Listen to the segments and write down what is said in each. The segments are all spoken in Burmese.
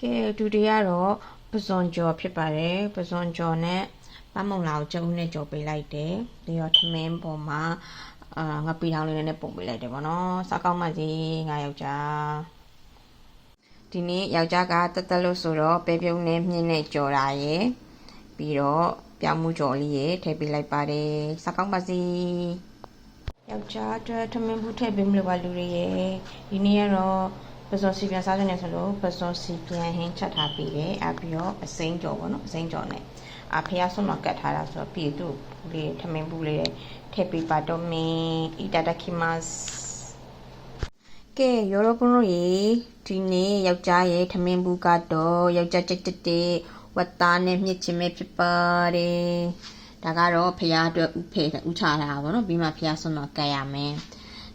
ကဲဒုတိယတော့ပဇွန်ကြော်ဖြစ်ပါတယ်ပဇွန်ကြော်နဲ့ပမုံလာကိုကျုံနဲ့ကြော်ပေးလိုက်တယ်ပြီးတော့ထမင်းပေါ်မှာအာငပီထောင်လေးနဲ့ပုံပေးလိုက်တယ်ဗောနော်စားကောင်းမှစီငါယောက်ျားဒီနေ့ယောက်ျားကတက်တက်လို့ဆိုတော့ပဲပြုံးနဲ့မြင်းနဲ့ကြော်တာရယ်ပြီးတော့ပြောင်းမှုကြော်လေးရယ်ထည့်ပေးလိုက်ပါတယ်စားကောင်းပါစီယောက်ျားအတွက်ထမင်းဘူးထည့်ပေးမလို့ပါလူတွေရယ်ဒီနေ့ကတော့ ပဇွန်စီပြန်စားကြနေဆိုလို့ပဇွန်စီပြန်ဟင်းချက်ထားပြီးတယ်အပြီးတော့အစိမ်းကြော်ပေါ့နော်အစိမ်းကြော်နဲ့အဖះဆုံးတော့ကတ်ထားတာဆိုတော့ပြီးသူ့လေးထမင်းဘူးလေးထည့်ပေးပါတော့မင်းအီတာဒခိမတ်ကဲရောရောကုန်းတို့ရေဒီနေ့ယောက်ျားရဲ့ထမင်းဘူးကတော့ယောက်ျားကြက်တက်တဲ့ဝတ်သားနဲ့မြစ်ချင်းပဲဖြစ်ပါတယ်ဒါကတော့ဖះအတွက်ဥဖေဥချတာပါနော်ပြီးမှဖះဆုံးတော့ကတ်ရမယ်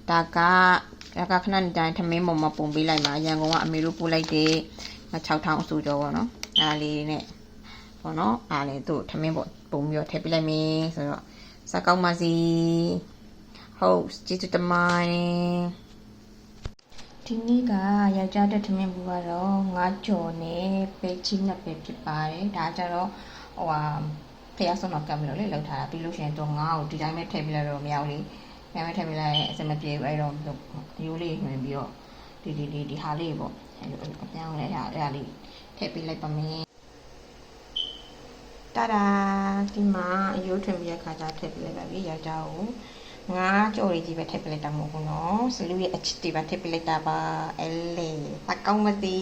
ဒါက ဒါကခဏနေတိုင်းထမင်းပေါ်မှာပုံပေးလိုက်ပါရန်ကုန်ကအမေတို့ပို့လိုက်တဲ့6000အစိုးကြောပေါ့နော်အားလေးနဲ့ပေါ့နော်အားလေးသူ့ထမင်းပေါ်ပုံပြီးတော့ထည့်ပေးလိုက်မယ်ဆိုတော့စကောက်မစီဟုတ်ကျေးဇူးတင်ပါတယ်ဒီနေ့ကယောက်ျားတက်ထမင်းဘူးကတော့ငါးကြော်နဲ့ပဲချီနှစ်ပဲဖြစ်ပါတယ်ဒါကြတော့ဟိုဟာဖះဆုံးတော့ကပ်မလို့လေလောက်ထားတာပြီးလို့ရှိရင်တော့ငါ့ကိုဒီတိုင်းပဲထည့်ပေးလိုက်တော့မရဘူးလေ ညမထည့်ပေးလိုက်ရင်အစမပြေဘူးအဲ့တော့ရိုးလေးဝင်ပြီးတော့ဒီဒီဒီဒီဟာလေးပေါ့အဲ့လိုအပြောင်းလဲအဲ့ဒါအဲ့ဒါလေးထည့်ပေးလိုက်ပါမယ်တာဒါဒီမှာအယိုးထွင်ပြီးတဲ့ခါကျထည့်ပေးလိုက်ပါပြီယောက်ျားကိုငါးကြော်လေးကြီးပဲထည့်ပေးလိုက်တာမဟုတ်ဘူးနော်စလူရဲ့အချစ်တွေပဲထည့်ပေးလိုက်တာပါအဲ့လေတကောင်းမသိ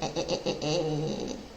အေးအေးအေးအေး